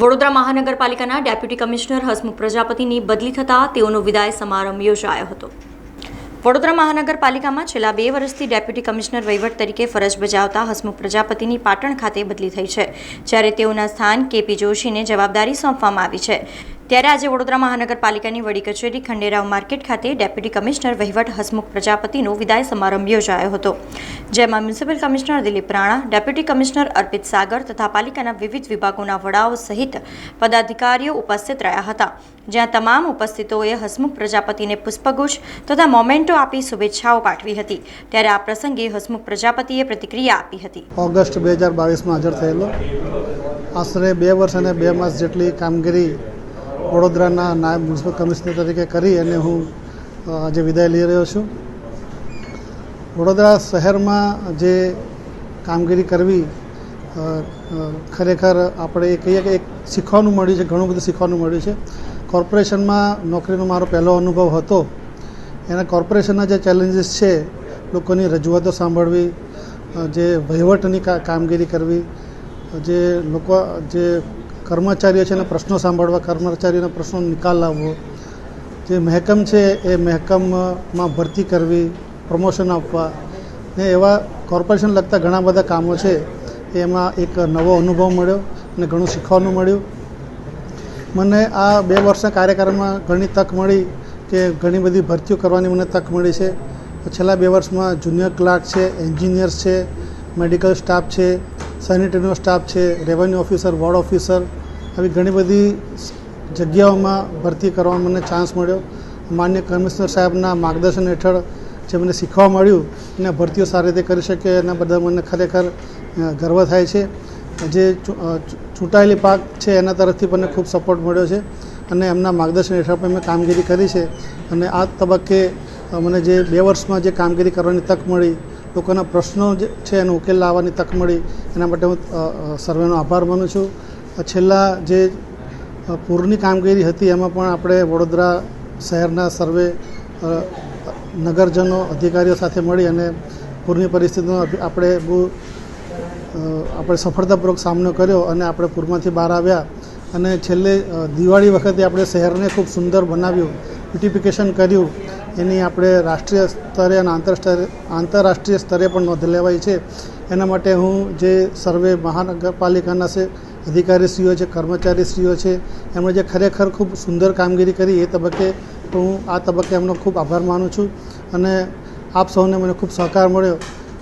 વડોદરા મહાનગરપાલિકાના deputy commissioner Hasmukh પ્રજાપતિની બદલી થતાં તેઓનો વિદાય સમારંભ યોજાયો હતો. વડોદરા મહાનગરપાલિકામાં છેલ્લા બે વર્ષથી ડેપ્યુટી કમિશનર વહીવટ તરીકે ફરજ બજાવતા હસમુખ પ્રજાપતિની પાટણ ખાતે બદલી થઈ છે, જ્યારે તેઓના સ્થાન કેપી જોશીને જવાબદારી સોંપવામાં આવી છે. ત્યારે આજે વડોદરા મહાનગરપાલિકાની વડી કચેરી ખંડેરાવ માર્કેટ ખાતે ડેપ્યુટી કમિશનર વહીવટ હસમુખ પ્રજાપતિનો વિદાય સમારંભ યોજાયો હતો, જેમાં municipal commissioner Dilip Rana, deputy commissioner Arpit Sagar તથા પાલિકાના વિવિધ વિભાગોના વડાઓ સહિત પદાધિકારીઓ ઉપસ્થિત રહ્યા હતા. જ્યાં તમામ ઉપસ્થિતોએ હસમુખ પ્રજાપતિને પુષ્પગુચ્છ તથા મોમેન્ટો આપી શુભેચ્છાઓ પાઠવી હતી. ત્યારે આ પ્રસંગે હસમુખ પ્રજાપતિએ પ્રતિક્રિયા આપી હતી. ઓગસ્ટ બે હજાર બાવીસમાં હાજર થયેલો. આશરે બે વર્ષ અને બે માસ જેટલી કામગીરી વડોદરાના નાયબ મ્યુનિસિપલ કમિશનર તરીકે કરી અને હું આજે વિદાય લઈ રહ્યો છું. વડોદરા શહેરમાં જે કામગીરી કરવી ખરેખર આપણે કહીએ કે એક શીખવાનું મળ્યું છે, ઘણું બધું શીખવાનું મળ્યું છે. કોર્પોરેશનમાં નોકરીનો મારો પહેલો અનુભવ હતો. એના કોર્પોરેશનના જે ચેલેન્જીસ છે, લોકોની રજૂઆતો સાંભળવી જે વહીવટની કામગીરી કરવી જે લોકો, જે કર્મચારીઓ છે એના પ્રશ્નો સાંભળવા, કર્મચારીઓના પ્રશ્નો નિકાલ લાવવો. જે મહેકમ છે એ મહેકમમાં ભરતી કરવી પ્રમોશન આપવા ને એવા કોર્પોરેશન લગતા ઘણા બધા કામો છે. એમાં એક નવો અનુભવ મળ્યો અને ઘણું શીખવાનું મળ્યું. મને આ બે વર્ષના કાર્યક્રમમાં ઘણી તક મળી કે ઘણી બધી ભરતીઓ કરવાની મને તક મળી છે. છેલ્લા બે વર્ષમાં જુનિયર ક્લાર્ક છે, એન્જિનિયર્સ છે, મેડિકલ સ્ટાફ છે સેનિટરીનો સ્ટાફ છે, રેવન્યુ ઓફિસર, વોર્ડ ઓફિસર, આવી ઘણી બધી જગ્યાઓમાં ભરતી કરવાનો મને ચાન્સ મળ્યો. માન્ય કમિશનર સાહેબના માર્ગદર્શન હેઠળ જે મને શીખવા મળ્યું અને ભરતીઓ સારી રીતે કરી શકે, એના બદલ મને ખરેખર ગર્વ થાય છે. જે ચૂંટાયેલી પાક છે, એના તરફથી મને ખૂબ સપોર્ટ મળ્યો છે અને એમના માર્ગદર્શન હેઠળ પણ મેં કામગીરી કરી છે. અને આ તબક્કે મને જે બે વર્ષમાં જે કામગીરી કરવાની તક મળી લોકોના પ્રશ્નો જે છે એનો ઉકેલ લાવવાની તક મળી. એના માટે હું સર્વેનો આભાર માનું છું. છેલ્લા જે પૂરની કામગીરી હતી એમાં પણ આપણે વડોદરા શહેરના સર્વે નગરજનો, અધિકારીઓ સાથે મળી અને પૂરની પરિસ્થિતિનો આપણે બહુ આપણે સફળતાપૂર્વક સામનો કર્યો અને આપણે પૂરમાંથી બહાર આવ્યા. અને છેલ્લે દિવાળી વખતે આપણે શહેરને ખૂબ સુંદર બનાવ્યું બ્યુટિફિકેશન કર્યું. એની આપણે રાષ્ટ્રીય સ્તરે અને આંતરસ્તરે, આંતરરાષ્ટ્રીય સ્તરે પણ નોંધ લેવાય છે. એના માટે હું જે સર્વે મહાનગરપાલિકાના છે, અધિકારીશ્રીઓ છે, કર્મચારીશ્રીઓ છે, એમણે જે ખરેખર ખૂબ સુંદર કામગીરી કરી એ તબક્કે હું આ તબક્કે એમનો ખૂબ આભાર માનું છું. અને આપ સૌને મને ખૂબ સહકાર મળ્યો.